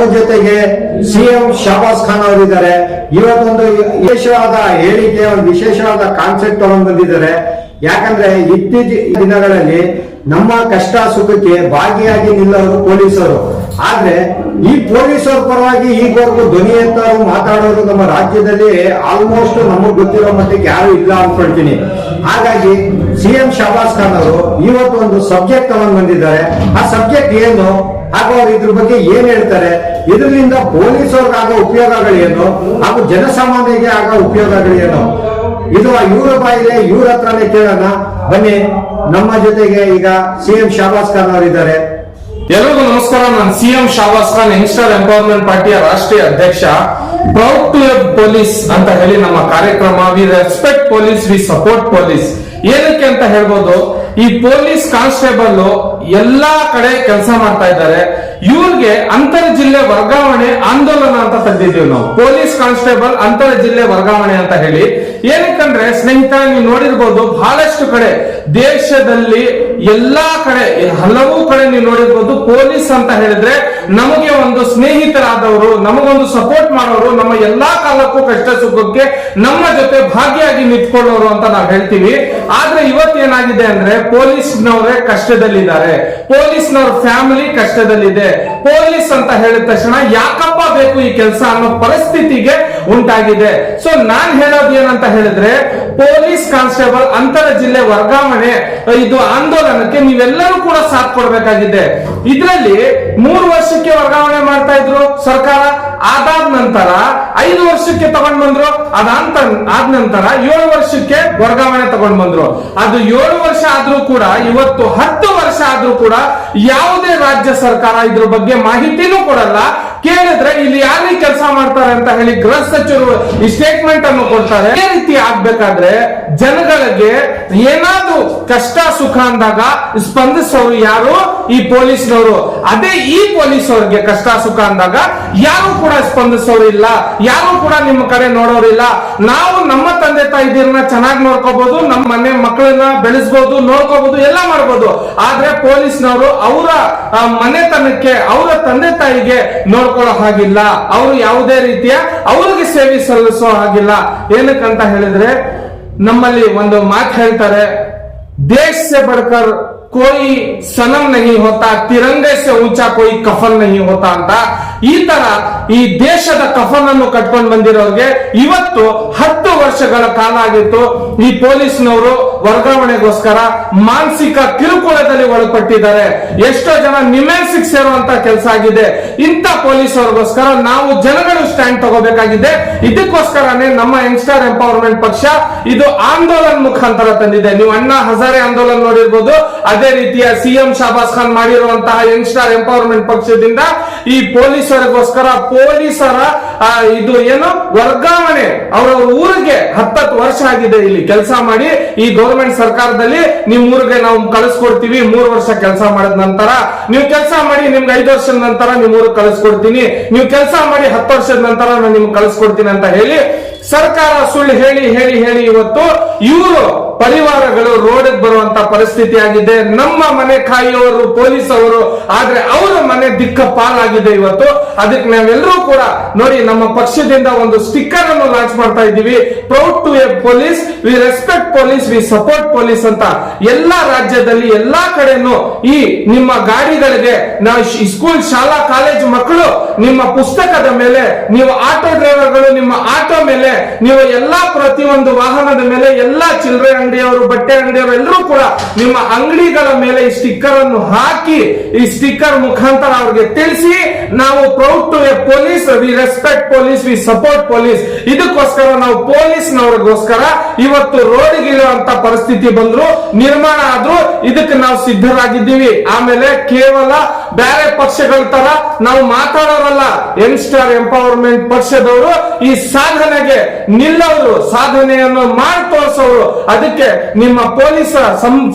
ನಮ್ಮ ಜೊತೆಗೆ ಸಿಎಂ ಶಹಬಾಜ್ ಖಾನ್ ಅವರಿದ್ದಾರೆ. ಇವತ್ತೊಂದು ವಿಶೇಷವಾದ ಹೇಳಿಕೆ, ಒಂದು ವಿಶೇಷವಾದ ಕಾನ್ಸೆಪ್ಟ್ ತಗೊಂಡ್ ಬಂದಿದ್ದಾರೆ. ಯಾಕಂದ್ರೆ ಇತ್ತೀಚಿನ ದಿನಗಳಲ್ಲಿ ನಮ್ಮ ಕಷ್ಟ ಸುಖಕ್ಕೆ ಭಾಗಿಯಾಗಿ ನಿಲ್ಲೋರು ಪೊಲೀಸರು. ಆದ್ರೆ ಈ ಪೊಲೀಸರ ಪರವಾಗಿ ಈಗವರೆಗೂ ಧ್ವನಿ ಅಂತ ಮಾತಾಡೋರು ನಮ್ಮ ರಾಜ್ಯದಲ್ಲಿ ಆಲ್ಮೋಸ್ಟ್ ನಮಗ್ ಗೊತ್ತಿರೋ ಮಟ್ಟಿಗೆ ಯಾರು ಇಲ್ಲ ಅನ್ಕೊಳ್ತೀನಿ ಹಾಗಾಗಿ ಸಿಎಂ ಶಹಬಾಜ್ ಖಾನ್ ಅವರು ಇವತ್ತು ಒಂದು ಸಬ್ಜೆಕ್ಟ್ ತಗೊಂಡ್ ಬಂದಿದ್ದಾರೆ. ಆ ಸಬ್ಜೆಕ್ಟ್ ಏನು? ಹಾಗೂ ಅವರು ಇದ್ರ ಬಗ್ಗೆ ಏನ್ ಹೇಳ್ತಾರೆ? ಇದರಿಂದ ಪೊಲೀಸರಿಗೆ ಆಗೋ ಉಪಯೋಗಗಳೇನು? ಹಾಗೂ ಜನಸಾಮಾನ್ಯರಿಗೆ ಆಗೋ ಉಪಯೋಗಗಳೇನು? ಇದು ಇವರ ಬಾಯಿಲೆ, ಇವ್ರ ಹತ್ರನೇ ಕೇಳೋಣ. ಬನ್ನಿ, ನಮ್ಮ ಜೊತೆಗೆ ಈಗ ಸಿಎಂ ಶಹಬಾಸ್ ಖಾನ್ ಅವರಿದ್ದಾರೆ. ಎಲ್ರಿಗೂ ನಮಸ್ಕಾರ. ನಾನು CM Shahbaz Khan youngster empowerment ಪಾರ್ಟಿಯ ರಾಷ್ಟ್ರೀಯ ಅಧ್ಯಕ್ಷ. ಪ್ರೌಡ್ ಟು ಪೊಲೀಸ್ ಅಂತ ಹೇಳಿ ನಮ್ಮ ಕಾರ್ಯಕ್ರಮ. We respect police we support police ಏನಕ್ಕೆ ಅಂತ ಹೇಳ್ಬೋದು? ಈ ಪೊಲೀಸ್ ಕಾನ್ಸ್ಟೇಬಲ್ ಎಲ್ಲಾ ಕಡೆ ಕೆಲಸ ಮಾಡ್ತಾ ಇದ್ದಾರೆ. ಇವ್ರಿಗೆ ಅಂತರ ಜಿಲ್ಲೆ ವರ್ಗಾವಣೆ ಆಂದೋಲನ ಅಂತ ತಂದಿದ್ದೀವಿ ನಾವು. ಪೊಲೀಸ್ ಕಾನ್ಸ್ಟೇಬಲ್ ಅಂತರ ಜಿಲ್ಲೆ ವರ್ಗಾವಣೆ ಅಂತ ಹೇಳಿ. ಏನಕ್ಕಂದ್ರೆ ಸ್ನೇಹಿತ, ನೀವು ನೋಡಿರ್ಬೋದು ಬಹಳಷ್ಟು ಕಡೆ ದೇಶದಲ್ಲಿ ಎಲ್ಲಾ ಕಡೆ, ಹಲವು ಕಡೆ ನೀವು ನೋಡಿರ್ಬೋದು ಪೊಲೀಸ್ ಅಂತ ಹೇಳಿದ್ರೆ ನಮಗೆ ಒಂದು ಸ್ನೇಹಿತರಾದವರು, ನಮಗೊಂದು ಸಪೋರ್ಟ್ ಮಾಡೋರು, ನಮ್ಮ ಎಲ್ಲಾ ಕಾಲಕ್ಕೂ ಕಷ್ಟ ಸುಖಕ್ಕೆ ನಮ್ಮ ಜೊತೆ ಭಾಗಿಯಾಗಿ ನಿಂತ್ಕೊಳ್ಳೋರು ಅಂತ ನಾವು ಹೇಳ್ತೀವಿ. ಆದ್ರೆ ಇವತ್ತೇನಾಗಿದೆ ಅಂದ್ರೆ ಪೊಲೀಸ್ನವರೇ ಕಷ್ಟದಲ್ಲಿದ್ದಾರೆ. ಪೊಲೀಸ್ನವ್ರ ಫ್ಯಾಮಿಲಿ ಕಷ್ಟದಲ್ಲಿದೆ. ಪೊಲೀಸ್ ಅಂತ ಹೇಳಿದ ತಕ್ಷಣ ಯಾಕಪ್ಪ ಬೇಕು ಈ ಕೆಲಸ ಅನ್ನೋ ಪರಿಸ್ಥಿತಿಗೆ ಉಂಟಾಗಿದೆ. ಸೊ ನಾನ್ ಹೇಳೋದು ಏನಂತ ಹೇಳಿದ್ರೆ, ಪೊಲೀಸ್ ಕಾನ್ಸ್ಟೇಬಲ್ ಅಂತರ ಜಿಲ್ಲೆ ವರ್ಗಾವಣೆ, ಇದು ಆಂದೋಲನಕ್ಕೆ ನೀವೆಲ್ಲರೂ ಕೂಡ ಸಾಥ್ ಕೊಡ್ಬೇಕಾಗಿದೆ. ಇದರಲ್ಲಿ ಮೂರು ವರ್ಷಕ್ಕೆ ವರ್ಗಾವಣೆ ಮಾಡ್ತಾ ಇದ್ರು ಸರ್ಕಾರ. ಅದಾದ ನಂತರ ಐದು ವರ್ಷಕ್ಕೆ ತಗೊಂಡ್ ಬಂದ್ರು. ಅದಂತ ಆದ ನಂತರ ಏಳು ವರ್ಷಕ್ಕೆ ವರ್ಗಾವಣೆ ತಗೊಂಡ್ ಬಂದ್ರು. ಅದು ಏಳು ವರ್ಷ ಆದ್ರೂ ಕೂಡ, ಇವತ್ತು ಹತ್ತು ವರ್ಷ ಆದ್ರೂ ಕೂಡ ಯಾವುದೇ ರಾಜ್ಯ ಸರ್ಕಾರ ಇದ್ರ ಬಗ್ಗೆ ಮಾಹಿತಿನೂ ಕೊಡಲ್ಲ. ಕೇಳಿದ್ರೆ ಇಲ್ಲಿ ಯಾರು ಕೆಲಸ ಮಾಡ್ತಾರೆ ಅಂತ ಹೇಳಿ ಗೃಹ ಸಚಿವರು ಈ ಸ್ಟೇಟ್ಮೆಂಟ್ ಅನ್ನು ಕೊಡ್ತಾರೆ. ಅದೇ ರೀತಿ ಆಗ್ಬೇಕಾದ್ರೆ ಜನಗಳಿಗೆ ಏನಾದ್ರೂ ಕಷ್ಟ ಸುಖ ಅಂದಾಗ ಸ್ಪಂದಿಸೋರು ಯಾರು? ಈ ಪೊಲೀಸ್ನವರು. ಅದೇ ಈ ಪೊಲೀಸ್ ಅವ್ರಿಗೆ ಕಷ್ಟ ಸುಖ ಅಂದಾಗ ಯಾರು ಕೂಡ ಸ್ಪಂದಿಸೋರು ಇಲ್ಲ. ಯಾರು ಕೂಡ ನಿಮ್ಮ ಕಡೆ ನೋಡೋರಿಲ್ಲ ನಾವು ನಮ್ಮ ತಂದೆ ತಾಯಿದಿರನ್ನ ಚೆನ್ನಾಗಿ ನೋಡ್ಕೋಬಹುದು ನಮ್ಮ ಮನೆ ಮಕ್ಕಳನ್ನ ಬೆಳೆಸಬಹುದು ನೋಡ್ಕೋಬಹುದು ಎಲ್ಲ ಮಾಡ್ಬೋದು. ಆದ್ರೆ ಪೊಲೀಸ್ನವರು ಅವರ ಮನೆತನಕ್ಕೆ, ಅವರ ತಂದೆ ತಾಯಿಗೆ ನೋಡ್ಕೊಳ್ಳೋ ಹಾಗಿಲ್ಲ. ಅವರು ಯಾವುದೇ ರೀತಿಯ, ಅವ್ರಿಗೆ ಸೇವೆ ಸಲ್ಲಿಸೋ ಹಾಗಿಲ್ಲ. ಏನಕ್ಕಂತ ಹೇಳಿದ್ರೆ ನಮ್ಮಲ್ಲಿ ಒಂದು ಮಾತು ಹೇಳ್ತಾರೆ ದೇಶ से बढ़कर कोई सनम नहीं होता तिरंगे से ऊंचा कोई ಕಫನ್ नहीं होता ಅಂತ ಈ ತರ ಈ ದೇಶದ ಕಫನ್ ಅನ್ನು ಕಟ್ಕೊಂಡು ಬಂದಿರೋರಿಗೆ ಇವತ್ತು ಹತ್ತು ವರ್ಷಗಳ ಕಾಲ ಆಗಿತ್ತು. ಈ ಪೊಲೀಸ್ನವರು ವರ್ಗಾವಣೆಗೋಸ್ಕರ ಮಾನಸಿಕ ಕಿರುಕುಳದಲ್ಲಿ ಒಳಪಟ್ಟಿದ್ದಾರೆ. ಎಷ್ಟೋ ಜನ ನಿಮೆನ್ಸಿಕ್ ಸೇರುವಂತ ಕೆಲಸ ಆಗಿದೆ. ಇಂಥ ಪೊಲೀಸರಿಗೋಸ್ಕರ ನಾವು ಜನಗಳು ಸ್ಟ್ಯಾಂಡ್ ತಗೋಬೇಕಾಗಿದೆ. ಇದಕ್ಕೋಸ್ಕರನೇ ನಮ್ಮ ಯಂಗ್ಸ್ಟರ್ ಎಂಪವರ್ಮೆಂಟ್ ಪಕ್ಷ ಇದು ಆಂದೋಲನ್ ಮುಖಾಂತರ ತಂದಿದೆ. ನೀವು ಅಣ್ಣಾ ಹಜಾರೆ ಆಂದೋಲನ್ ನೋಡಿರ್ಬೋದು. ಅದೇ ರೀತಿಯ ಸಿಎಂ ಶಾಬಾಸ್ ಖಾನ್ ಮಾಡಿರುವಂತಹ ಯಂಗ್ಸ್ಟರ್ ಎಂಪವರ್ಮೆಂಟ್ ಪಕ್ಷದಿಂದ ಈ ಪೊಲೀಸರಿಗೋಸ್ಕರ ಪೊಲೀಸರ ಇದು ಏನು? ವರ್ಗಾವಣೆ. ಅವರ ಊರಿಗೆ ಹತ್ತತ್ತು ವರ್ಷ ಆಗಿದೆ ಇಲ್ಲಿ ಕೆಲಸ ಮಾಡಿ. ಈ ಗೌರ್ಮೆಂಟ್ ಸರ್ಕಾರದಲ್ಲಿ ನಿಮ್ ಊರಿಗೆ ನಾವು ಕಳಿಸ್ಕೊಡ್ತೀವಿ, ಮೂರು ವರ್ಷ ಕೆಲಸ ಮಾಡಿದ ನಂತರ. ನೀವು ಕೆಲಸ ಮಾಡಿ, ನಿಮ್ಗೆ ಐದು ವರ್ಷದ ನಂತರ ನಿಮ್ ಊರಿಗೆ ಕಳಿಸ್ಕೊಡ್ತೀನಿ. ನೀವು ಕೆಲಸ ಮಾಡಿ ಹತ್ತು ವರ್ಷದ ನಂತರ ನಾನು ನಿಮ್ಗೆ ಕಳಿಸ್ಕೊಡ್ತೀನಿ ಅಂತ ಹೇಳಿ ಸರ್ಕಾರ ಸುಳ್ಳು ಹೇಳಿ ಹೇಳಿ ಹೇಳಿ ಇವತ್ತು ಇವರು ಪರಿವಾರಗಳು ರೋಡ್ ಬರುವಂತ ಪರಿಸ್ಥಿತಿ ಆಗಿದೆ. ನಮ್ಮ ಮನೆ ಕಾಯಿಯವರು ಪೊಲೀಸ್ ಅವರು ಆದ್ರೆ ಅವರ ಮನೆ ದಿಕ್ಕ ಪಾಲಾಗಿದೆ ಇವತ್ತು. ಅದಕ್ಕೆ ನಾವೆಲ್ಲರೂ ಕೂಡ ನೋಡಿ, ನಮ್ಮ ಪಕ್ಷದಿಂದ ಒಂದು ಸ್ಟಿಕ್ಕರ್ ಅನ್ನು ಲಾಂಚ್ ಮಾಡ್ತಾ ಇದ್ದೀವಿ. Proud to a police we respect police we support police ಅಂತ. ಎಲ್ಲಾ ರಾಜ್ಯದಲ್ಲಿ, ಎಲ್ಲಾ ಕಡೆನೂ ಈ ನಿಮ್ಮ ಗಾಡಿಗಳಿಗೆ ನಾವು ಸ್ಕೂಲ್ ಶಾಲಾ ಕಾಲೇಜ್ ಮಕ್ಕಳು ನಿಮ್ಮ ಪುಸ್ತಕದ ಮೇಲೆ, ನೀವು ಆಟೋ ಡ್ರೈವರ್ಗಳು ನಿಮ್ಮ ಆಟೋ ಮೇಲೆ, ನೀವು ಎಲ್ಲಾ ಪ್ರತಿಯೊಂದು ವಾಹನದ ಮೇಲೆ ಎಲ್ಲಾ ಚಿಲ್ಲರೆ ಅಂಗಡಿಯವರು, ಬಟ್ಟೆ ಅಂಗಡಿಯವರು ಎಲ್ಲರೂ ಕೂಡ ನಿಮ್ಮ ಅಂಗಡಿಗಳ ಮೇಲೆ ಈ ಸ್ಟಿಕ್ಕರ್ ಅನ್ನು ಹಾಕಿ, ಈ ಸ್ಟಿಕ್ಕರ್ ಮುಖಾಂತರ ಅವ್ರಿಗೆ ತಿಳಿಸಿ, ನಾವು proud to a police we respect police we support police ಇದಕ್ಕೋಸ್ಕರ ನಾವು ಪೊಲೀಸ್ನವ್ರಿಗೋಸ್ಕರ ಇವತ್ತು ರೋಡ್ಗಿಳುವಂತ ಪರಿಸ್ಥಿತಿ ಬಂದ್ರು, ನಿರ್ಮಾಣ ಆದ್ರೂ ಇದಕ್ಕೆ ನಾವು ಸಿದ್ಧರಾಗಿದ್ದೀವಿ. ಆಮೇಲೆ ಕೇವಲ ಬೇರೆ ಪಕ್ಷಗಳ ತರ ನಾವು ಮಾತಾಡೋರಲ್ಲ ಯಂಗ್ಸ್ಟರ್ ಎಂಪವರ್ಮೆಂಟ್ ಪಕ್ಷದವರು, ಈ ಸಾಧನೆಗೆ ನಿಲ್ಲವರು ಸಾಧನೆಯನ್ನು ಮಾಡಿ ತೋರಿಸೋರು. ಅದಕ್ಕೆ ನಿಮ್ಮ ಪೊಲೀಸ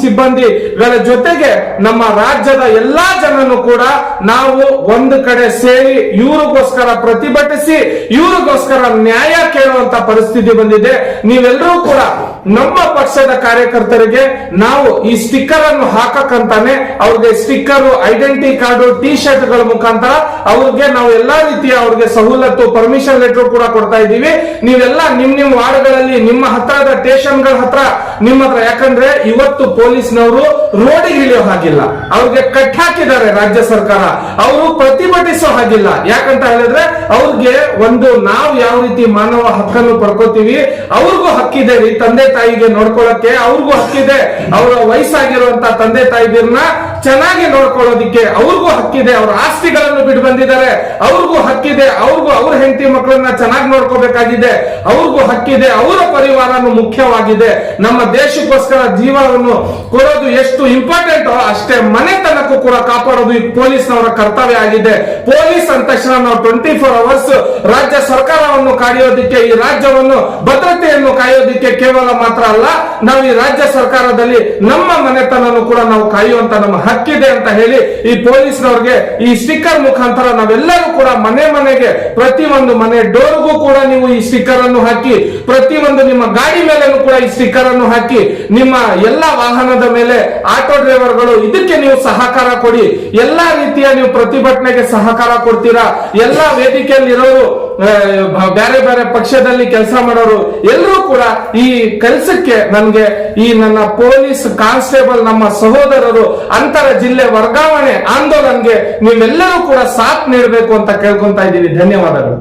ಸಿಬ್ಬಂದಿಗಳ ಜೊತೆಗೆ ನಮ್ಮ ರಾಜ್ಯದ ಎಲ್ಲಾ ಜನನು ಕೂಡ ನಾವು ಒಂದು ಕಡೆ ಸೇರಿ ಇವರಿಗೋಸ್ಕರ ಪ್ರತಿಭಟಿಸಿ, ಇವರಿಗೋಸ್ಕರ ನ್ಯಾಯ ಕೇಳುವಂತ ಪರಿಸ್ಥಿತಿ ಬಂದಿದೆ. ನೀವೆಲ್ಲರೂ ಕೂಡ ನಮ್ಮ ಪಕ್ಷದ ಕಾರ್ಯಕರ್ತರಿಗೆ ನಾವು ಈ ಸ್ಟಿಕ್ಕರ್ ಅನ್ನು ಹಾಕಕ್ಕಂತಾನೆ ಅವ್ರಿಗೆ ಸ್ಟಿಕ್ಕರ್ ಐಡೆಂಟಿ ಕಾರ್ಡು ಟಿ ಶರ್ಟ್ಗಳ ಮುಖಾಂತರ ಅವ್ರಿಗೆ ನಾವು ಎಲ್ಲಾ ರೀತಿಯ ಅವ್ರಿಗೆ ಸವಲತ್ತು ಪರ್ಮಿಷನ್ ಲೆಟರ್ ಕೂಡ ಕೊಡ್ತಾ ಇದ್ದೀವಿ. ನೀವೆಲ್ಲ ನಿಮ್ ನಿಮ್ ವಾರ್ಡ್ಗಳಲ್ಲಿ, ನಿಮ್ಮ ಹತ್ರದ ಸ್ಟೇಷನ್ಗಳ ಹತ್ರ ನಿಮ್ಮ ಹತ್ರ ಯಾಕಂದ್ರೆ ಇವತ್ತು ಪೊಲೀಸ್ನವರು ರೋಡಿಗೆ ಇಳಿಯೋ ಹಾಗಿಲ್ಲ. ಅವ್ರಿಗೆ ಕಟ್ ರಾಜ್ಯ ಸರ್ಕಾರ. ಅವರು ಪ್ರತಿಭಟಿಸೋ ಹಾಗಿಲ್ಲ. ಯಾಕಂತ ಹೇಳಿದ್ರೆ ಅವ್ರಿಗೆ ಒಂದು ನಾವು ಯಾವ ರೀತಿ ಮಾನವ ಹಕ್ಕನ್ನು ಪಡ್ಕೋತೀವಿ, ಅವ್ರಿಗೂ ಹಕ್ಕಿದೆ. ರೀ ತಂದೆ ತಾಯಿಗೆ ನೋಡ್ಕೊಳ್ಳಕ್ಕೆ ಅವ್ರಿಗೂ ಹಕ್ಕಿದೆ. ಅವರ ವಯಸ್ಸಾಗಿರುವಂತ ತಂದೆ ತಾಯಿದಿರ್ನ ಚೆನ್ನಾಗಿ ನೋಡ್ಕೊಳ್ಳೋದಿಕ್ಕೆ ಅವ್ರಿಗೂ ಹಕ್ಕಿದೆ. ಅವ್ರ ಆಸ್ತಿಗಳನ್ನು ಬಿಟ್ಟು ಬಂದಿದ್ದಾರೆ. ಅವ್ರಿಗೂ ಹಕ್ಕಿದೆ. ಅವ್ರಿಗೂ ಅವ್ರ ಹೆಂಡತಿ ಮಕ್ಕಳನ್ನ ಚೆನ್ನಾಗಿ ನೋಡ್ಕೋಬೇಕಾಗಿದೆ. ಅವ್ರಿಗೂ ಹಕ್ಕಿದೆ. ಅವರ ಪರಿವಾರನು ಮುಖ್ಯವಾಗಿದೆ. ನಮ್ಮ ದೇಶಕ್ಕೋಸ್ಕರ ಜೀವನವನ್ನು ಕೊಡೋದು ಎಷ್ಟು ಇಂಪಾರ್ಟೆಂಟ್ ಅಷ್ಟೇ ಮನೆತನಕ್ಕೂ ಕೂಡ ಕಾಪಾಡೋದು ಈ ಪೊಲೀಸ್ನವರ ಕರ್ತವ್ಯ ಆಗಿದೆ. ಪೊಲೀಸ್ ಅಂದ ತಕ್ಷಣ ನಾವು ಟ್ವೆಂಟಿ ಫೋರ್ ಅವರ್ಸ್ ರಾಜ್ಯ ಸರ್ಕಾರವನ್ನು ಕಾಯೋದಿಕ್ಕೆ, ಈ ರಾಜ್ಯವನ್ನು ಭದ್ರತೆಯನ್ನು ಕಾಯೋದಿಕ್ಕೆ ಕೇವಲ ಮಾತ್ರ ಅಲ್ಲ, ನಾವು ಈ ರಾಜ್ಯ ಸರ್ಕಾರದಲ್ಲಿ ನಮ್ಮ ಮನೆತನನು ಕೂಡ ನಾವು ಕಾಯುವಂತ ನಮ್ಮ ಹಕ್ಕಿದೆ ಅಂತ ಹೇಳಿ ಈ ಪೊಲೀಸ್ನವ್ರಿಗೆ ಈ ಸ್ಟಿಕ್ಕರ್ ಮುಖಾಂತರ ನಾವೆಲ್ಲರೂ ಕೂಡ ಮನೆ ಮನೆಗೆ ಪ್ರತಿ ಒಂದು ಮನೆ ಡೋರ್ಗೂ ಕೂಡ ನೀವು ಈ ಸ್ಟಿಕ್ಕರ್ ಅನ್ನು ಹಾಕಿ ಪ್ರತಿ ಒಂದು ನಿಮ್ಮ ಗಾಡಿ ಮೇಲೆ ಕೂಡ ಈ ಸ್ಟಿಕ್ಕರ್ ಅನ್ನು ಹಾಕಿ ನಿಮ್ಮ ಎಲ್ಲಾ ವಾಹನದ ಮೇಲೆ ಆಟೋ ಡ್ರೈವರ್ಗಳು ಇದಕ್ಕೆ ನೀವು ಸಹಕಾರ ಕೊಡಿ. ಎಲ್ಲಾ ರೀತಿಯ ನೀವು ಪ್ರತಿಭಟನೆಗೆ ಸಹಕಾರ ಕೊಡ್ತೀರಾ? ಎಲ್ಲಾ ವೇದಿಕೆಯಲ್ಲಿ ಇರೋರು ಬೇರೆ ಬೇರೆ ಪಕ್ಷದಲ್ಲಿ ಕೆಲಸ ಮಾಡೋರು, ಎಲ್ಲರೂ ಕೂಡ ಈ ಕೆಲಸಕ್ಕೆ ನನಗೆ ಈ ನನ್ನ ಪೊಲೀಸ್ ಕಾನ್ಸ್ಟೇಬಲ್ ನಮ್ಮ ಸಹೋದರರು ಅಂತರ ಜಿಲ್ಲೆ ವರ್ಗಾವಣೆ ಆಂದೋಲನ್ಗೆ ನೀವೆಲ್ಲರೂ ಕೂಡ ಸಾಥ್ ನೀಡಬೇಕು ಅಂತ ಕೇಳ್ಕೊಂತ ಇದ್ದೀನಿ. ಧನ್ಯವಾದಗಳು.